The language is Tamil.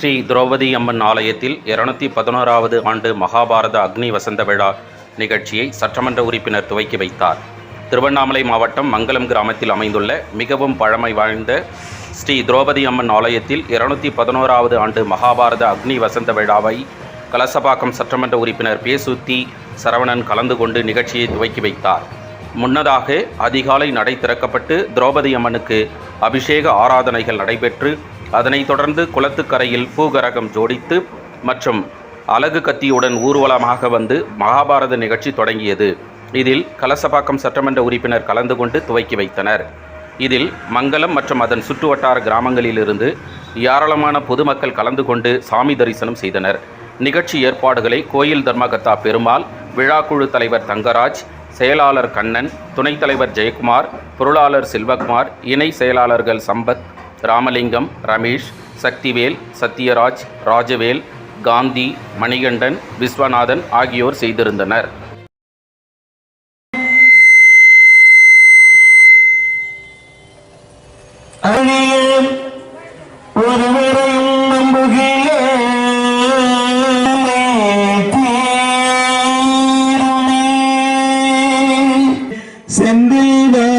ஸ்ரீ திரௌபதி அம்மன் ஆலயத்தில் இருநூத்தி பதினோராவது ஆண்டு மகாபாரத அக்னி வசந்த விழா நிகழ்ச்சியை சட்டமன்ற உறுப்பினர் துவக்கி வைத்தார். திருவண்ணாமலை மாவட்டம் மங்கலம் கிராமத்தில் அமைந்துள்ள மிகவும் பழமை வாய்ந்த ஸ்ரீ திரௌபதி அம்மன் ஆலயத்தில் இருநூத்தி பதினோராவது ஆண்டு மகாபாரத அக்னி வசந்த விழாவை கலசபாக்கம் சட்டமன்ற உறுப்பினர் பேசுத்தி சரவணன் கலந்து கொண்டு நிகழ்ச்சியை துவக்கி வைத்தார். முன்னதாக அதிகாலை நடை திறக்கப்பட்டு திரௌபதி அம்மனுக்கு அபிஷேக ஆராதனைகள் நடைபெற்று அதனைத் தொடர்ந்து குளத்துக்கரையில் பூகரகம் ஜோடித்து மற்றும் அலகு கத்தியுடன் ஊர்வலமாக வந்து மகாபாரத நிகழ்ச்சி தொடங்கியது. இதில் கலசபாக்கம் சட்டமன்ற உறுப்பினர் கலந்து கொண்டு துவக்கி வைத்தனர். இதில் மங்கலம் மற்றும் அதன் சுற்றுவட்டார கிராமங்களிலிருந்து ஏராளமான பொதுமக்கள் கலந்து கொண்டு சாமி தரிசனம் செய்தனர். நிகழ்ச்சி ஏற்பாடுகளை கோயில் தர்மகத்தா பெருமாள் விழாக்குழு தலைவர் தங்கராஜ் செயலாளர் கண்ணன் துணைத் தலைவர் ஜெயக்குமார் பொருளாளர் செல்வகுமார் இணை செயலாளர்கள் சம்பத் ராமலிங்கம் ரமேஷ் சக்திவேல் சத்யராஜ் ராஜவேல் காந்தி மணிகண்டன் விஸ்வநாதன் ஆகியோர் செய்திருந்தனர். செந்தில்